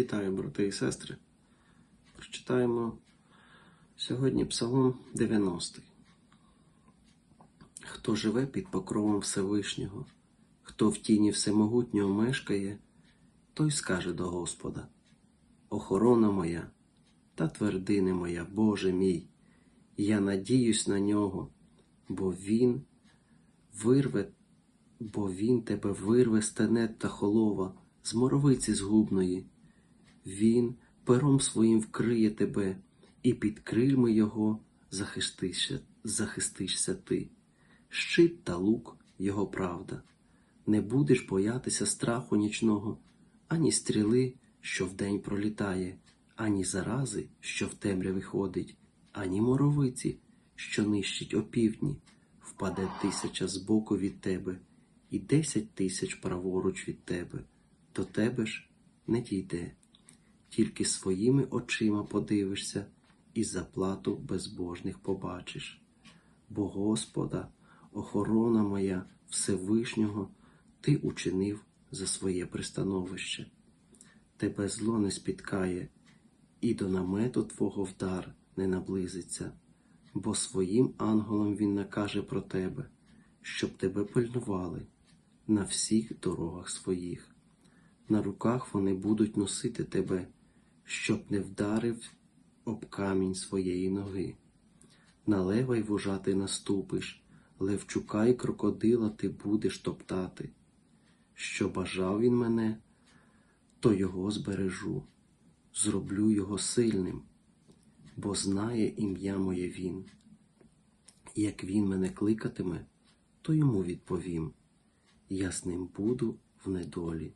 Вітаю, брати і сестри. Прочитаємо сьогодні Псалом 90. Хто живе під покровом Всевишнього, хто в тіні Всемогутнього мешкає, той скаже до Господа: Охорона моя та твердине моя, Боже мій, я надіюсь на нього, бо Він вирве, бо Він тебе вирве з тенет та холова, з моровиці згубної. Він пером своїм вкриє тебе, і під крильми його захистишся, захистишся ти. Щит та лук його правда. Не будеш боятися страху нічного, ані стріли, що вдень пролітає, ані зарази, що в темряві ходить, ані моровиці, що нищить опівдні. Впаде тисяча збоку від тебе, і десять тисяч праворуч від тебе, до тебе ж не дійде тільки своїми очима подивишся і заплату безбожних побачиш. Бо Господа, охорона моя Всевишнього, Ти учинив за своє пристановище. Тебе зло не спіткає, і до намету Твого вдар не наблизиться, бо своїм ангелам Він накаже про тебе, щоб тебе пильнували на всіх дорогах своїх. На руках вони будуть носити тебе, щоб не вдарив об камінь своєї ноги. На лева й вужа ти наступиш, левчука й крокодила ти будеш топтати. Що бажав він мене, то його збережу, зроблю його сильним, бо знає ім'я моє він. Як він мене кликатиме, то йому відповім. Я з ним буду в недолі,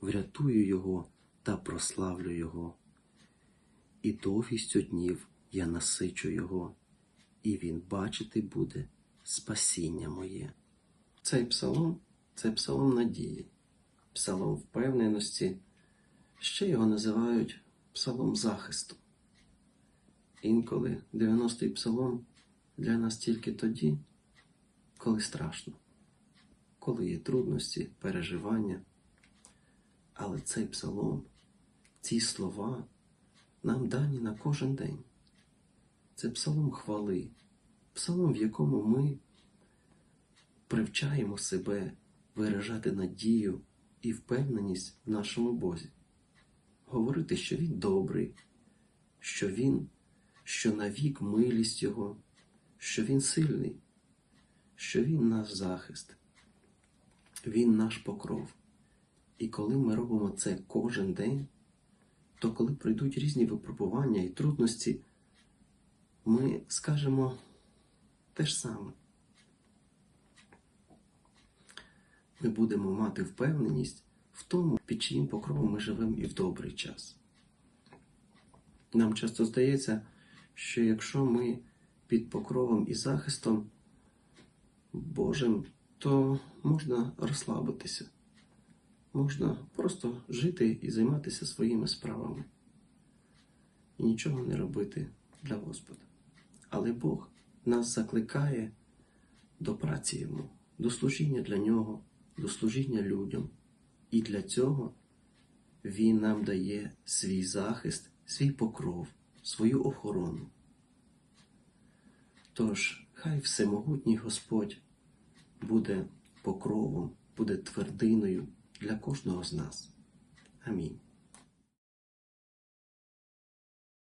врятую його та прославлю його. І довгістю днів я насичу його, і він бачити буде спасіння моє. Цей псалом це псалом надії, псалом впевненості, ще його називають псалом захисту. Інколи 90-й псалом для нас тільки тоді, коли страшно, коли є трудності, переживання. Але цей псалом, ці слова нам дані на кожен день. Це псалом хвали, псалом, в якому ми привчаємо себе виражати надію і впевненість в нашому Бозі, говорити, що Він добрий, що Він, що навік милість Його, що Він сильний, що Він наш захист, Він наш покров. І коли ми робимо це кожен день, то коли пройдуть різні випробування і трудності, ми скажемо те ж саме. Ми будемо мати впевненість в тому, під чиїм покровом ми живемо і в добрий час. Нам часто здається, що якщо ми під покровом і захистом Божим, то можна розслабитися можна просто жити і займатися своїми справами і нічого не робити для Господа. Але Бог нас закликає до праці Йому, до служіння для Нього, до служіння людям. І для цього Він нам дає свій захист, свій покров, свою охорону. Тож, хай всемогутній Господь буде покровом, буде твердиною для кожного з нас. Амінь.